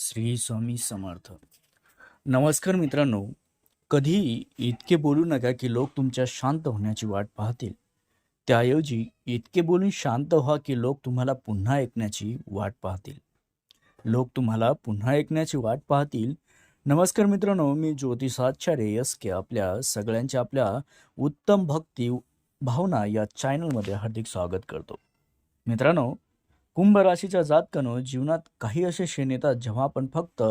श्री स्वामी समर्थ. नमस्कार मित्रांनो. कधीही इतके बोलू नका की लोक तुमच्या शांत होण्याची वाट पाहतील. त्याऐवजी इतके बोलून शांत व्हा की लोक तुम्हाला पुन्हा ऐकण्याची वाट पाहतील. लोक तुम्हाला पुन्हा ऐकण्याची वाट पाहतील. नमस्कार मित्रांनो मी ज्योतिषाचार्य एस के आपल्या सगळ्यांच्या आपल्या उत्तम भक्ती भावना या चॅनलमध्ये हार्दिक स्वागत करतो. मित्रांनो कुंभ राशीच्या जातकानं जीवनात काही असे क्षण येतात जेव्हा आपण फक्त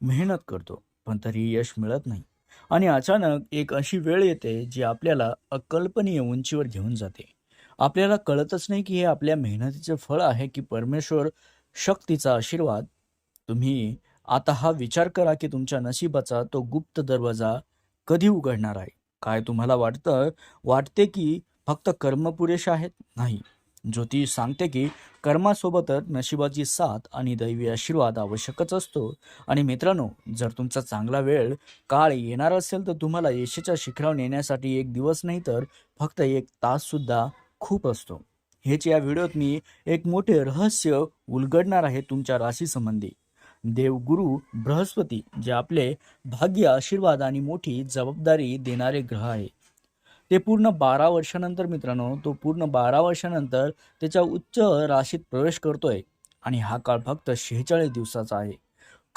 मेहनत करतो पण तरी यश मिळत नाही. आणि अचानक एक अशी वेळ येते जी आपल्याला अकल्पनीय उंचीवर घेऊन जाते. आपल्याला कळतच नाही की हे आपल्या मेहनतीचे फळ आहे की परमेश्वर शक्तीचा आशीर्वाद. तुम्ही आता हा विचार करा की तुमच्या नशिबाचा तो गुप्त दरवाजा कधी उघडणार आहे? काय तुम्हाला वाटतं वाटते की फक्त कर्म पुरेशा आहेत? नाही. ज्योतिष सांगते की कर्मासोबतच नशिबाची साथ आणि दैवी आशीर्वाद आवश्यकच असतो. आणि मित्रांनो जर तुमचा चांगला वेळ काळ येणार असेल तर तुम्हाला यशाच्या शिखरावर नेण्यासाठी एक दिवस नाही तर फक्त एक ताससुद्धा खूप असतो. हेच या व्हिडिओत मी एक मोठे रहस्य उलगडणार आहे तुमच्या राशीसंबंधी. देवगुरु बृहस्पती जे आपले भाग्य आशीर्वाद आणि मोठी जबाबदारी देणारे ग्रह आहे. ते पूर्ण बारा वर्षानंतर मित्रांनो तो पूर्ण बारा वर्षानंतर त्याच्या उच्च राशीत प्रवेश करतोय आणि हा काळ फक्त शेहेचाळीस दिवसाचा आहे.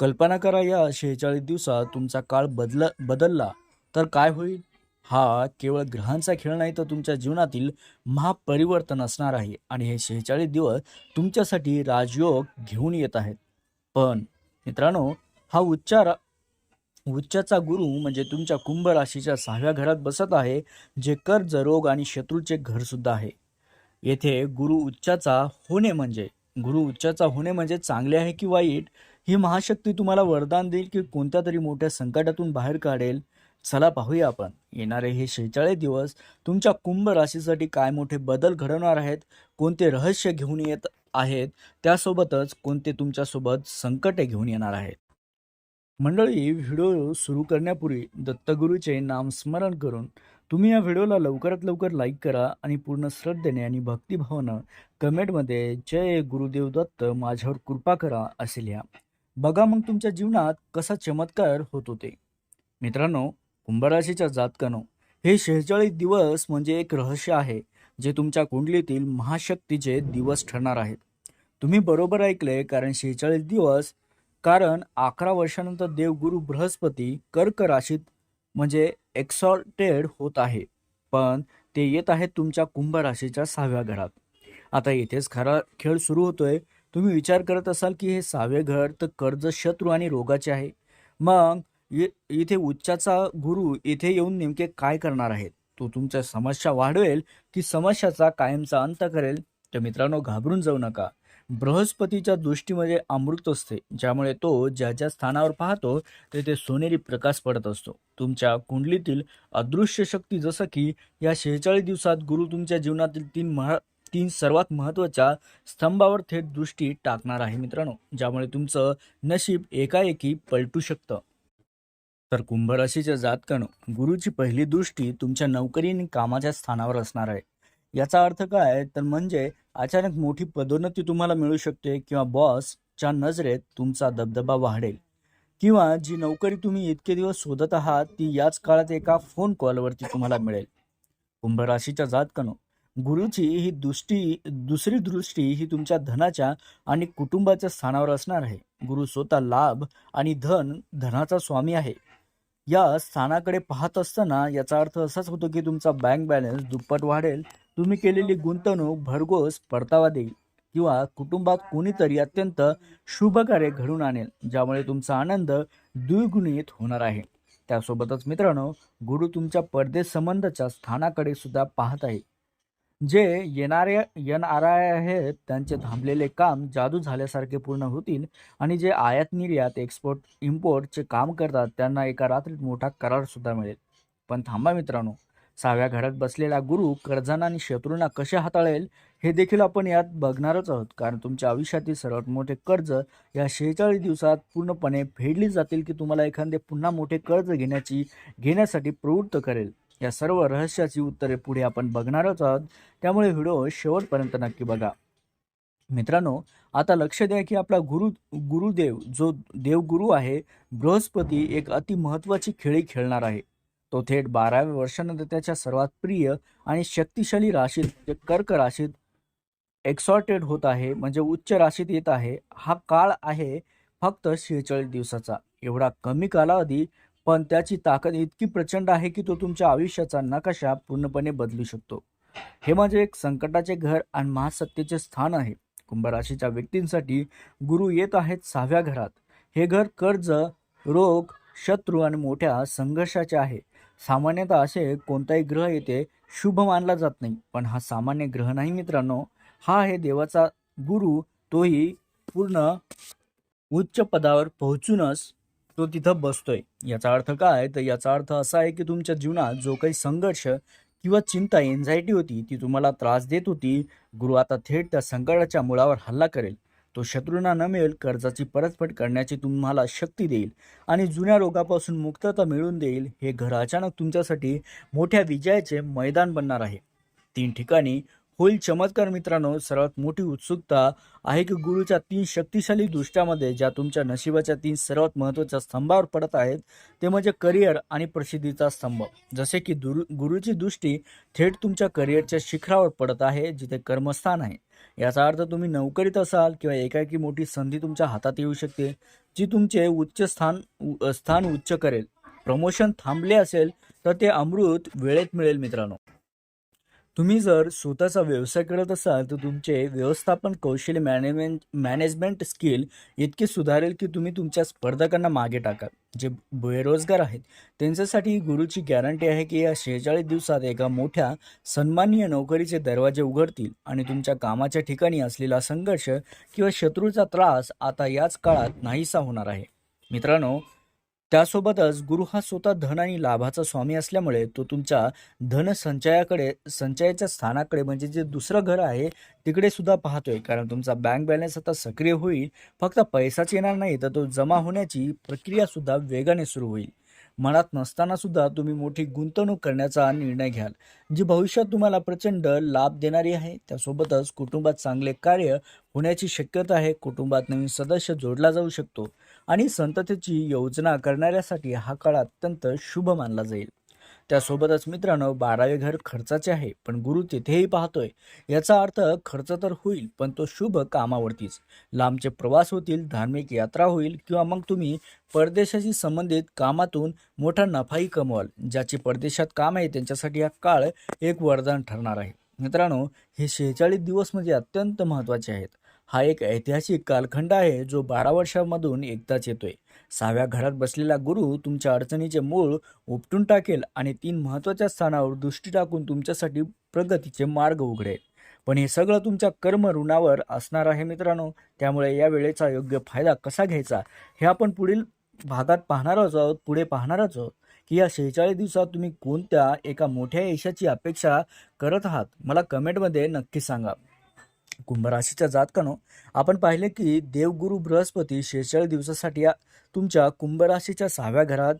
कल्पना करा या शेहेचाळीस दिवसात तुमचा काळ बदल बदलला तर काय होईल? हा केवळ ग्रहांचा खेळ नाही तर तुमच्या जीवनातील महापरिवर्तन असणार आहे आणि हे शेहेचाळीस दिवस तुमच्यासाठी राजयोग घेऊन येत आहेत. पण मित्रांनो हा उच्चार उच्चाचा गुरु म्हणजे तुमच्या कुंभ राशीच्या सहाव्या घरात बसत आहे जे कर्ज रोग आणि शत्रूचे घर सुद्धा आहे. येथे गुरु उच्चाचा होणे म्हणजे गुरु उच्चाचा होणे म्हणजे चांगले आहे की वाईट? ही महाशक्ती तुम्हाला वरदान देईल की कोणत्या तरी मोठ्या संकटातून बाहेर काढेल? चला पाहूया आपण. येणारे हे शेहेचाळीस दिवस तुमच्या कुंभ राशीसाठी काय मोठे बदल घडवणार आहेत कोणते रहस्य घेऊन येत आहेत त्यासोबतच कोणते तुमच्यासोबत संकटे घेऊन येणार आहेत? मंडळी व्हिडिओ सुरू करण्यापूर्वी दत्तगुरूचे नामस्मरण करून तुम्ही या व्हिडिओला लवकरात लवकर लाईक करा आणि पूर्ण श्रद्धेने आणि भक्तिभावानं कमेंटमध्ये जय गुरुदेव दत्त माझ्यावर कृपा करा असे लिहा. बघा मग तुमच्या जीवनात कसा चमत्कार होत होते. मित्रांनो कुंभराशीच्या जातकानो हे शेहेचाळीस दिवस म्हणजे एक रहस्य आहे जे तुमच्या कुंडलीतील महाशक्तीचे दिवस ठरणार आहेत. तुम्ही बरोबर ऐकले कारण शेहेचाळीस दिवस कारण अकरा वर्षानंतर देवगुरु बृहस्पती कर्क राशीत म्हणजे एक्सॉल्टेड होत आहे. पण ते येत आहेत तुमच्या कुंभ राशीच्या सहाव्या घरात. आता येथेच खरा खेळ सुरू होतोय. तुम्ही विचार करत असाल की हे सहावे घर तर कर्ज शत्रू आणि रोगाचे आहे. मग इथे उच्चाचा गुरु इथे येऊन नेमके काय करणार आहेत? तो तुमच्या समस्या वाढवेल की समस्याचा कायमचा अंत करेल. तर मित्रांनो घाबरून जाऊ नका. बृहस्पतीच्या दृष्टीमध्ये अमृत असते ज्यामुळे तो ज्या ज्या स्थानावर पाहतो तेथे सोनेरी प्रकाश पडत असतो. तुमच्या कुंडलीतील अदृश्य शक्ती जसं की या शेहेचाळीस दिवसात गुरु तुमच्या जीवनातील तीन महा तीन सर्वात महत्त्वाच्या स्तंभावर थेट दृष्टी टाकणार आहे मित्रांनो ज्यामुळे तुमचं नशीब एकाएकी पलटू शकतं. तर कुंभ राशीच्या जातकानं गुरुची पहिली दृष्टी तुमच्या नोकरी आणि कामाच्या स्थानावर असणार आहे. याचा अर्थ काय? तर म्हणजे अचानक मोठी पदोन्नती तुम्हाला मिळू शकते किंवा बॉसच्या नजरेत तुमचा दबदबा वाढेल. किंवा जी नोकरी तुम्ही इतके दिवस शोधत आहात ती याच काळात एका फोन कॉलवरती तुम्हाला मिळेल. कुंभ राशीच्या जातकानं गुरुची ही दृष्टी दुसरी दृष्टी ही तुमच्या धनाच्या आणि कुटुंबाच्या स्थानावर असणार आहे. गुरु स्वतः लाभ आणि धन धनाचा स्वामी आहे. या स्थानाकडे पाहत असताना याचा अर्थ असाच होतो की तुमचा बँक बॅलन्स दुप्पट वाढेल. तुम्ही केलेली गुंतवणूक भरघोस परतावा देईल किंवा कुटुंबात कोणीतरी अत्यंत शुभ कार्य घडून आणेल ज्यामुळे तुमचा आनंद द्विगुणित होणार आहे. त्यासोबतच मित्रांनो गुरु तुमच्या परदेश संबंधाच्या स्थानाकडे सुद्धा पाहत आहे. जे येणारे आय आहेत त्यांचे थांबलेले काम जादू झाल्यासारखे पूर्ण होतील आणि जे आयात निर्यात एक्सपोर्ट इम्पोर्टचे काम करतात त्यांना एका रात्रीत मोठा करारसुद्धा मिळेल. पण थांबा मित्रांनो सहाव्या घरात बसलेला गुरु कर्जांना आणि शत्रूंना कसे हाताळेल हे देखील आपण यात बघणारच आहोत. कारण तुमच्या आयुष्यातील सर्वात मोठे कर्ज या शेहेचाळीस दिवसात पूर्णपणे फेडली जातील की तुम्हाला एखादे पुन्हा मोठे कर्ज घेण्याची घेण्यासाठी प्रवृत्त करेल. या सर्व रहस्याची उत्तरे पुढे आपण बघणारच आहोत. त्यामुळे व्हिडिओ शेवटपर्यंत नक्की बघा. मित्रांनो आता लक्ष द्या की आपला गुरु गुरुदेव जो देवगुरु आहे बृहस्पती एक अति महत्वाची खेळी खेळणार आहे. तो थेट बाराव्या वर्षानंतर त्याच्या सर्वात प्रिय आणि शक्तिशाली राशीत म्हणजे कर्क राशीत एक्सॉर्टेड होत आहे म्हणजे उच्च राशीत येत आहे. हा काळ आहे फक्त शेहेचाळीस दिवसाचा. एवढा कमी कालावधी पण त्याची ताकद इतकी प्रचंड आहे की तो तुमच्या आयुष्याचा नकाशा पूर्णपणे बदलू शकतो. हे माझे एक संकटाचे घर आणि महासत्तेचे स्थान आहे. कुंभराशीच्या व्यक्तींसाठी गुरु येत आहेत सहाव्या घरात. हे घर कर्ज रोग शत्रू आणि मोठ्या संघर्षाचे आहे. सामान्यतः असे कोणताही ग्रह येथे शुभ मानला जात नाही. पण हा सामान्य ग्रह नाही मित्रांनो. हा आहे देवाचा गुरु तोही पूर्ण उच्च पदावर पोहोचूनच तो तिथं बसतोय. याचा अर्थ काय? तर याचा अर्थ असा आहे की तुमच्या जीवनात जो काही संघर्ष किंवा चिंता एन्झायटी होती ती तुम्हाला त्रास देत होती. गुरु आता थेट त्या संकटाच्या मुळावर हल्ला करेल. तो शत्रूंना न मिळेल कर्जाची परतफेड करण्याची तुम्हाला शक्ती देईल आणि जुन्या रोगापासून मुक्तता मिळवून देईल. हे घर अचानक तुमच्यासाठी मोठ्या विजयाचे मैदान बनणार आहे. तीन ठिकाणी होईल. चमत्कार मित्रांनो सर्वात मोठी उत्सुकता आहे की गुरुच्या तीन शक्तिशाली दृष्ट्यामध्ये ज्या तुमच्या नशिबाच्या तीन सर्वात महत्त्वाच्या स्तंभावर पडत आहेत ते म्हणजे करिअर आणि प्रसिद्धीचा स्तंभ. जसे की दुरु गुरुची दृष्टी थेट तुमच्या करिअरच्या शिखरावर पडत आहे जिथे कर्मस्थान आहे. याचा अर्थ तुम्ही नोकरीत असाल किंवा एकाएकी मोठी संधी तुमच्या हातात येऊ शकते जी तुमचे उच्च स्थान उ- स्थान उच्च करेल. प्रमोशन थांबले असेल तर ते अमृत वेळेत मिळेल मित्रांनो. तुम्ही जर स्वतःचा व्यवसाय करत असाल तर तुमचे व्यवस्थापन कौशल्य मॅनेजमेंट मॅनेजमेंट स्किल इतके सुधारेल की तुम्ही तुमच्या स्पर्धकांना मागे टाकाल. जे बेरोजगार आहेत त्यांच्यासाठी गुरुची गॅरंटी आहे की या शेहेचाळीस दिवसात एका मोठ्या सन्माननीय नोकरीचे दरवाजे उघडतील आणि तुमच्या कामाच्या ठिकाणी असलेला संघर्ष किंवा शत्रूचा त्रास आता याच काळात नाहीसा होणार आहे. मित्रांनो त्यासोबतच गुरु हा स्वतः धन आणि लाभाचा स्वामी असल्यामुळे तो तुमच्या धन संचयाकडे संचयाच्या स्थानाकडे म्हणजे जे दुसरं घर आहे तिकडे सुद्धा पाहतोय. कारण तुमचा बँक बॅलन्स आता सक्रिय होईल. फक्त पैसाच येणार नाही तर तो जमा होण्याची प्रक्रिया सुद्धा वेगाने सुरू होईल. मनात नसताना सुद्धा तुम्ही मोठी गुंतवणूक करण्याचा निर्णय घ्याल. जी भविष्यात तुम्हाला प्रचंड लाभ देणारी आहे त्यासोबतच कुटुंबात चांगले कार्य होण्याची शक्यता आहे. कुटुंबात नवीन सदस्य जोडला जाऊ शकतो. आणि संततेची योजना करणाऱ्यासाठी हा काळ अत्यंत शुभ मानला जाईल. त्यासोबतच मित्रांनो बारावे घर खर्चाचे आहे पण गुरु तिथेही पाहतोय. याचा अर्थ खर्च तर होईल पण तो शुभ कामावरतीच. लांबचे प्रवास होतील धार्मिक यात्रा होईल किंवा मग तुम्ही परदेशाशी संबंधित कामातून मोठा नफाही कमवाल ज्याची परदेशात काम आहे त्यांच्यासाठी हा काळ एक वरदान ठरणार आहे. मित्रांनो हे शेहेचाळीस दिवस म्हणजे अत्यंत महत्त्वाचे आहेत. हा एक ऐतिहासिक कालखंड आहे जो बारा वर्षांमधून एकदाच येतोय. सहाव्या घरात बसलेला गुरु तुमच्या अडचणीचे मूळ उपटून टाकेल आणि तीन महत्त्वाच्या स्थानावर दृष्टी टाकून तुमच्यासाठी प्रगतीचे मार्ग उघडेल. पण हे सगळं तुमच्या कर्म ऋणावर असणार आहे मित्रांनो. त्यामुळे या वेळेचा योग्य फायदा कसा घ्यायचा हे आपण पुढील भागात पाहणारच आहोत. पुढे पाहणारच आहोत की या शेहेचाळीस दिवसात तुम्ही कोणत्या एका मोठ्या यशाची अपेक्षा करत आहात? मला कमेंटमध्ये नक्की सांगा. कुंभराशीच्या जातकानो आपण पाहिले की देवगुरु बृहस्पती शेहेचाळीस दिवसासाठी या तुमच्या कुंभराशीच्या सहाव्या घरात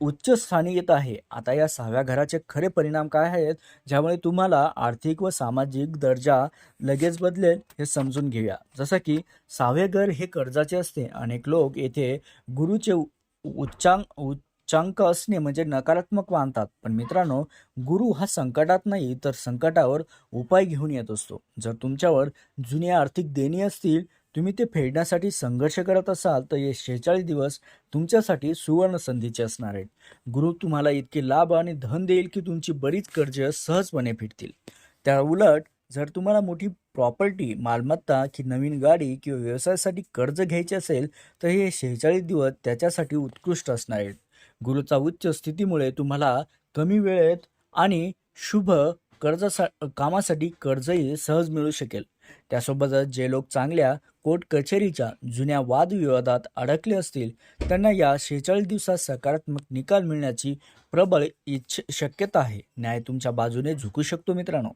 उच्च स्थानी येत आहे. आता या सहाव्या घराचे खरे परिणाम काय आहेत? ज्यामुळे तुम्हाला आर्थिक व सामाजिक दर्जा लगेच बदलेल हे समजून घेऊया. जसं की सहावे घर हे कर्जाचे असते. अनेक लोक येथे गुरुचे उ- उच्च चंक असणे म्हणजे नकारात्मक मानतात. पण मित्रांनो गुरु हा संकटात नाही तर संकटावर उपाय घेऊन येत असतो. जर तुमच्यावर जुने आर्थिक देणी असतील तुम्ही ते फेडण्यासाठी संघर्ष करत असाल तर हे शेहेचाळीस दिवस तुमच्यासाठी सुवर्ण संधीचे असणार आहेत. गुरु तुम्हाला इतके लाभ आणि धन देईल की तुमची बरीच कर्ज सहजपणे फिटतील. त्या उलट जर तुम्हाला मोठी प्रॉपर्टी मालमत्ता की नवीन गाडी किंवा व्यवसायासाठी कर्ज घ्यायचे असेल तर हे शेहेचाळीस दिवस त्याच्यासाठी उत्कृष्ट असणार आहेत. गुरुचा उच्च स्थितीमुळे तुम्हाला कमी वेळेत आणि शुभ कर्जासा कामासाठी कर्जही सहज मिळू शकेल. त्यासोबतच जे लोक चांगल्या कोर्ट कचेरीच्या जुन्या वादविवादात अडकले असतील त्यांना या शेहेचाळीस दिवसात सकारात्मक निकाल मिळण्याची प्रबळ इच्छ शक्यता आहे. न्याय तुमच्या बाजूने झुकू शकतो मित्रांनो.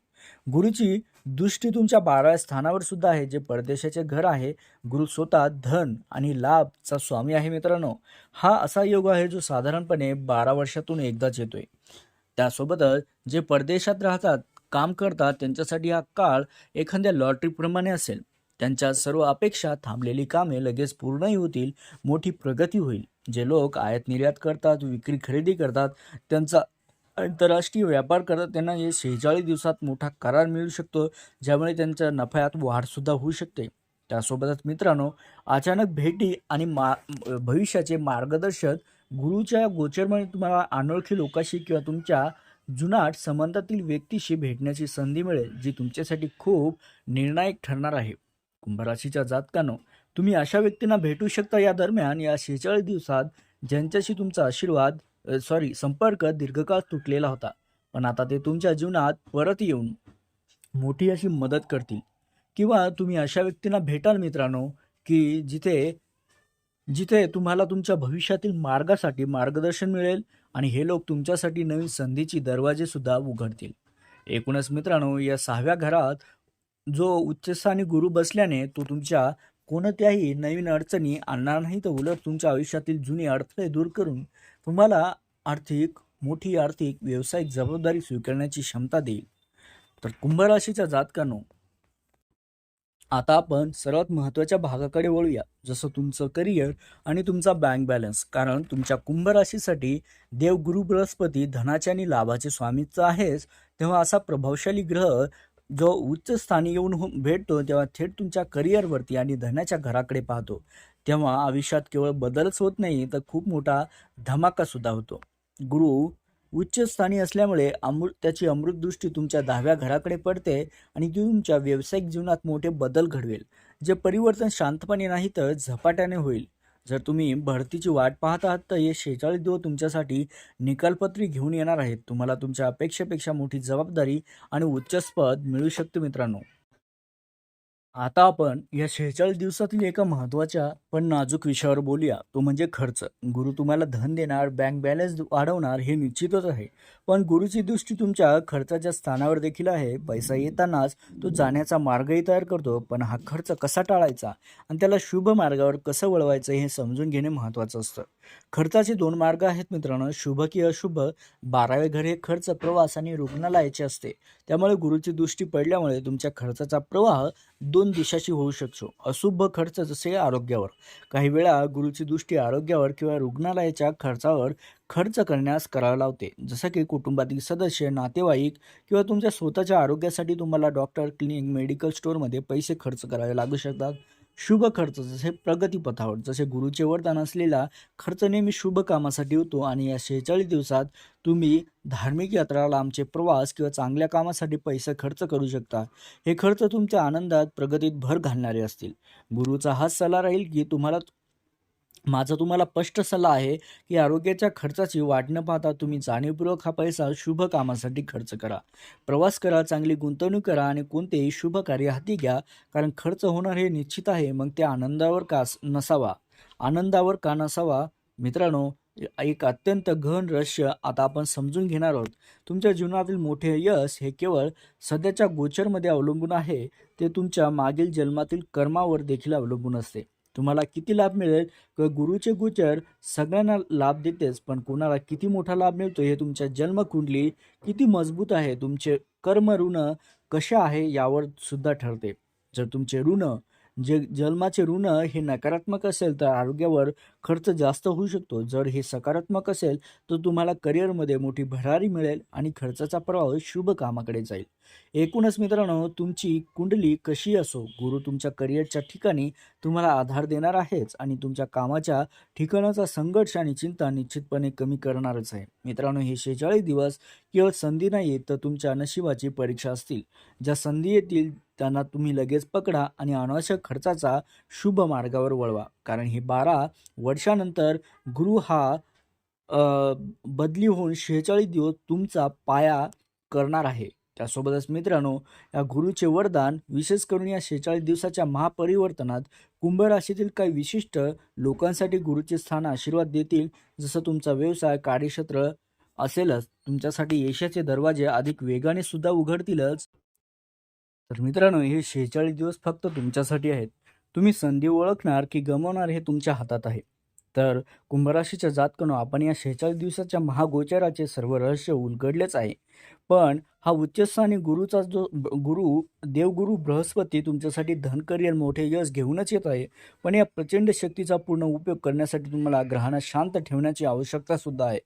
गुरुची दृष्टी तुमच्या बाराव्या स्थानावर सुद्धा आहे जे परदेशाचे घर आहे. गुरु स्वतः धन आणि लाभचा स्वामी आहे मित्रांनो. हा असा योग आहे जो साधारणपणे बारा वर्षातून एकदाच येतोय. त्यासोबतच जे परदेशात राहतात काम करतात त्यांच्यासाठी हा काळ एखाद्या लॉटरीप्रमाणे असेल. त्यांच्या सर्व अपेक्षा थांबलेली कामे लगेच पूर्णही होतील मोठी प्रगती होईल. जे लोक आयात निर्यात करतात विक्री खरेदी करतात त्यांचा आंतरराष्ट्रीय व्यापार करतात त्यांना हे शेहेचाळीस दिवसात मोठा करार मिळू शकतो ज्यामुळे त्यांच्या नफ्यात वाढसुद्धा होऊ शकते. त्यासोबतच मित्रांनो अचानक भेटी आणि मा भविष्याचे मार्गदर्शक गुरुच्या गोचरमुळे तुम्हाला अनोळखी लोकांशी किंवा तुमच्या जुनाट संबंधातील व्यक्तीशी भेटण्याची संधी मिळेल जी तुमच्यासाठी खूप निर्णायक ठरणार आहे. कुंभराशीच्या जातकानो तुम्ही अशा व्यक्तींना भेटू शकता या दरम्यान या शेहेचाळीस दिवसात ज्यांच्याशी तुमचा आशीर्वाद सॉरी संपर्क दीर्घकाळ तुटलेला होता पण आता ते तुमच्या जीवनात परत येऊन मोठी अशी मदत करतील. किंवा तुम्ही अशा व्यक्तींना भेटाल मित्रांनो की जिथे जिथे तुम्हाला तुमच्या भविष्यातील मार्गासाठी मार्गदर्शन मिळेल आणि हे लोक तुमच्यासाठी नवीन संधीची दरवाजे सुद्धा उघडतील. एकूणच मित्रांनो या सहाव्या घरात जो उच्चस्थानी गुरु बसल्याने तो तुमच्या कोणत्याही नवीन अडचणी आणणार नाही तर उलट तुमच्या आयुष्यातील जुने अडथळे दूर करून तुम्हाला आर्थिक मोठी आर्थिक व्यावसायिक जबाबदारी स्वीकारण्याची क्षमता देईल. तर कुंभराशीच्या जातकांनो आता आपण सर्वात महत्त्वाच्या भागाकडे वळूया. जसं तुमचं करिअर आणि तुमचा बँक बॅलन्स. कारण तुमच्या कुंभ राशीसाठी देव गुरु बृहस्पती धनाचे आणि लाभाचे स्वामीचं आहेच. तेव्हा असा प्रभावशाली ग्रह जो उच्च स्थानी येऊन भेटतो तेव्हा थेट तुमच्या करिअरवरती आणि धनाच्या घराकडे पाहतो. तेव्हा आयुष्यात केवळ बदलच होत नाही तर खूप मोठा धमाकासुद्धा होतो. गुरु उच्च स्थानी असल्यामुळे अमृत त्याची अमृतदृष्टी तुमच्या दहाव्या घराकडे पडते आणि ती तुमच्या व्यावसायिक जीवनात मोठे बदल घडवेल. जे परिवर्तन शांतपणे नाही तर झपाट्याने होईल. जर तुम्ही भरतीची वाट पाहत आहात तर हे शेहेचाळीस दिवस तुमच्यासाठी निकालपत्री घेऊन येणार आहेत. तुम्हाला तुमच्या अपेक्षेपेक्षा मोठी जबाबदारी आणि उच्चस्पद मिळू शकते मित्रांनो. आता आपण या शेहेचाळीस दिवसातील एका महत्त्वाच्या पण नाजूक विषयावर बोलूया. तो म्हणजे खर्च. गुरु तुम्हाला धन देणार बँक बॅलन्स वाढवणार हे निश्चितच आहे. पण गुरुची दृष्टी तुमच्या खर्चाच्या स्थानावर देखील आहे. पैसा येतानाच तो जाण्याचा मार्गही तयार करतो पण हा खर्च कसा टाळायचा आणि त्याला शुभ मार्गावर कसं वळवायचं हे समजून घेणे महत्त्वाचं असतं. खर्चाचे दोन मार्ग आहेत मित्रांनो. शुभ की अशुभ. बारावे घर हे खर्च प्रवास आणि रुग्णालयाचे असते. त्यामुळे गुरुची दृष्टी पडल्यामुळे तुमच्या खर्चाचा प्रवाह दोन दिशाशी होऊ शकतो. अशुभ खर्च जसे आरोग्यावर. काही वेळा गुरुची दृष्टी आरोग्यावर किंवा रुग्णालयाच्या खर्चावर खर्च करण्यास करावं लावते. जसं की कुटुंबातील सदस्य नातेवाईक किंवा तुमच्या स्वतःच्या आरोग्यासाठी तुम्हाला डॉक्टर क्लिनिक मेडिकल स्टोअरमध्ये पैसे खर्च करावे लागू शकतात. शुभ खर्च जसे प्रगतीपथावर जसे गुरुचे वरदान असलेला खर्च नेहमी शुभ कामासाठी होतो आणि या शेहेचाळीस दिवसात तुम्ही धार्मिक यात्रा लांबचे प्रवास किंवा चांगल्या कामासाठी पैसे खर्च करू शकता. हे खर्च तुमच्या आनंदात प्रगतीत भर घालणारे असतील. गुरुचा हाच सल्ला राहील की तुम्हाला माझा तुम्हाला स्पष्ट सल्ला आहे की आरोग्याच्या खर्चाची वाट न पाहता तुम्ही जाणीवपूर्वक हा पैसा शुभ कामासाठी खर्च करा. प्रवास करा चांगली गुंतवणूक करा आणि कोणतेही शुभ कार्य हाती घ्या कारण खर्च होणार हे निश्चित आहे मग त्या आनंदावर का नसावा? आनंदावर का नसावा? मित्रांनो एक अत्यंत गहन रहस्य आता आपण समजून घेणार आहोत. तुमच्या जीवनातील मोठे यश हे केवळ सध्याच्या गोचरमध्ये अवलंबून आहे ते तुमच्या मागील जन्मातील कर्मावर देखील अवलंबून असते. तुम्हाला किती लाभ मिळेल? क गुरुचे गोचर सगळ्यांना लाभ देतेच पण कोणाला किती मोठा लाभ मिळतो हे तुमच्या जन्मकुंडली किती मजबूत आहे तुमचे कर्म ऋण कसे आहे यावर सुद्धा ठरते. जर तुमचे ऋण जे जन्माचे ऋण हे नकारात्मक असेल तर आरोग्यावर खर्च जास्त होऊ शकतो. जर हे सकारात्मक असेल तर तुम्हाला करिअरमध्ये मोठी भरारी मिळेल आणि खर्चाचा प्रवाह शुभ कामाकडे जाईल. एकूणच मित्रांनो तुमची कुंडली कशी असो गुरु तुमच्या करिअरच्या ठिकाणी तुम्हाला आधार देणार आहेच आणि तुमच्या कामाच्या ठिकाणाचा संघर्ष आणि चिंता निश्चितपणे कमी करणारच आहे. मित्रांनो हे शेहेचाळीस दिवस केवळ संधी नाही तर तुमच्या नशिबाची परीक्षा असतील. ज्या संधी येतील त्यांना तुम्ही लगेच पकडा आणि अनावश्यक खर्चाचा शुभ मार्गावर वळवा. कारण हे बारा वर्षानंतर गुरु हा बदली होऊन शेहेचाळीस दिवस तुमचा पाया करणार आहे. त्यासोबतच मित्रांनो या गुरुचे वरदान विशेष करून या शेहेचाळीस दिवसाच्या महापरिवर्तनात कुंभ राशीतील काही विशिष्ट लोकांसाठी गुरुचे स्थान आशीर्वाद देतील. जसं तुमचा व्यवसाय कार्यक्षेत्र असेलच. तुमच्यासाठी यशाचे दरवाजे अधिक वेगाने सुद्धा उघडतीलच. तर मित्रांनो हे शेहेचाळीस दिवस फक्त तुमच्यासाठी आहेत. तुम्ही संधी ओळखणार की गमवणार हे तुमच्या हातात आहे. तर कुंभराशीच्या जातकनो आपण या शेहेचाळीस दिवसाच्या महागोचराचे सर्व रहस्य उलगडलेच आहे. पण हा उच्चस्थानी गुरुचा जो गुरु देवगुरु बृहस्पती तुमच्यासाठी धनकरिअर मोठे यश घेऊनच येत आहे. पण या प्रचंड शक्तीचा पूर्ण उपयोग करण्यासाठी तुम्हाला ग्रहांना शांत ठेवण्याची आवश्यकता सुद्धा आहे.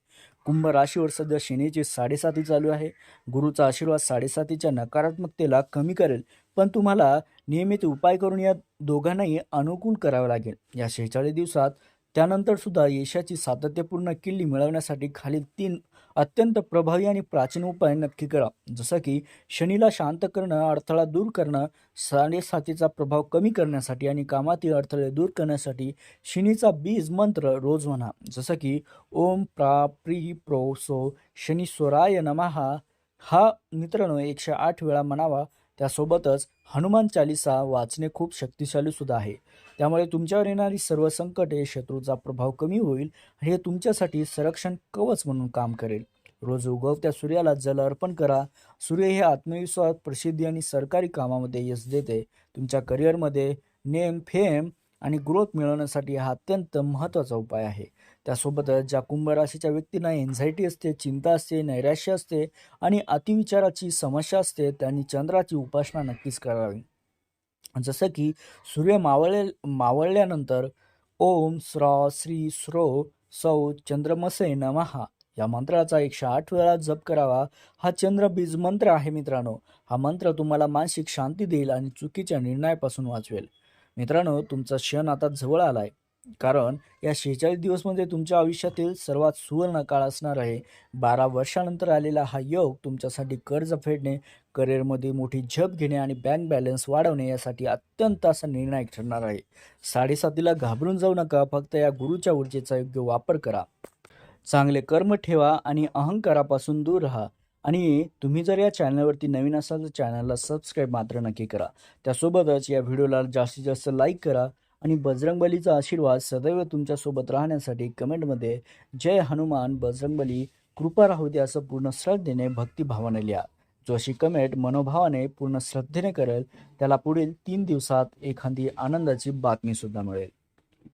कुंभ राशीवर सध्या शनीची साडेसाती चालू आहे. गुरुचा आशीर्वाद साडेसातीच्या नकारात्मकतेला कमी करेल. पण तुम्हाला नियमित उपाय करून या दोघांनाही अनुकूल करावं लागेल. या शेहेचाळीस दिवसात त्यानंतर सुद्धा यशाची सातत्यपूर्ण किल्ली मिळवण्यासाठी खालील तीन अत्यंत प्रभावी आणि प्राचीन उपाय नक्की करा. जसं की शनीला शांत करणं अडथळा दूर करणं साडेसातीचा प्रभाव कमी करण्यासाठी आणि कामातील अडथळे दूर करण्यासाठी शनीचा बीज मंत्र रोज म्हणा. जसं की ओम प्रा प्री प्रो सो शनीश्वराय नमहा हा मित्रांनो एकशे आठ वेळा म्हणावा. त्यासोबतच हनुमान चालिसा वाचणे खूप शक्तिशाली सुद्धा आहे. त्यामुळे तुमच्यावर येणारी सर्व संकटे शत्रूचा प्रभाव कमी होईल आणि हे तुमच्यासाठी संरक्षण कवच म्हणून काम करेल. रोज उगवत्या सूर्याला जल अर्पण करा. सूर्य हे आत्मविश्वास प्रसिद्धी आणि सरकारी कामामध्ये यश देते. तुमच्या करिअरमध्ये नेम फेम आणि ग्रोथ मिळवण्यासाठी हा अत्यंत महत्त्वाचा उपाय आहे. त्यासोबतच ज्या कुंभ राशीच्या व्यक्तींना एन्झायटी असते चिंता असते नैराश्य असते आणि अतिविचाराची समस्या असते त्यांनी चंद्राची उपासना नक्कीच करावी. जसं की सूर्य मावळले मावळल्यानंतर ओम स्र श्री स्रो सौ चंद्रमसे नमहा या मंत्राचा एकशे आठ वेळा जप करावा. हा चंद्रबीज मंत्र आहे मित्रांनो. हा मंत्र तुम्हाला मानसिक शांती देईल आणि चुकीच्या निर्णयापासून वाचवेल. मित्रांनो तुमचा क्षण आता जवळ आलाय. कारण या शेहेचाळीस दिवसमध्ये तुमच्या आयुष्यातील सर्वात सुवर्ण काळ असणार आहे. बारा वर्षानंतर आलेला हा योग तुमच्यासाठी कर्ज फेडणे करिअरमध्ये मोठी झप घेणे आणि बँक बॅलन्स वाढवणे यासाठी अत्यंत असा निर्णायक ठरणार आहे. साडेसातीला घाबरून जाऊ नका फक्त या गुरुच्या ऊर्जेचा योग्य वापर करा. चांगले कर्म ठेवा आणि अहंकारापासून दूर राहा. आणि तुम्ही जर या चॅनलवरती नवीन असाल तर चॅनलला सबस्क्राईब मात्र नक्की करा. त्यासोबतच या व्हिडिओला जास्तीत जास्त लाईक करा. आणि बजरंगबलीचा आशीर्वाद सदैव तुमच्यासोबत राहण्यासाठी कमेंटमध्ये जय हनुमान बजरंगबली कृपा राहू दे असं पूर्ण श्रद्धेने भक्तिभावाने लिहा. जो अशी कमेंट मनोभावाने पूर्ण श्रद्धेने करेल त्याला पुढील तीन दिवसात एखादी आनंदाची बातमीसुद्धा मिळेल.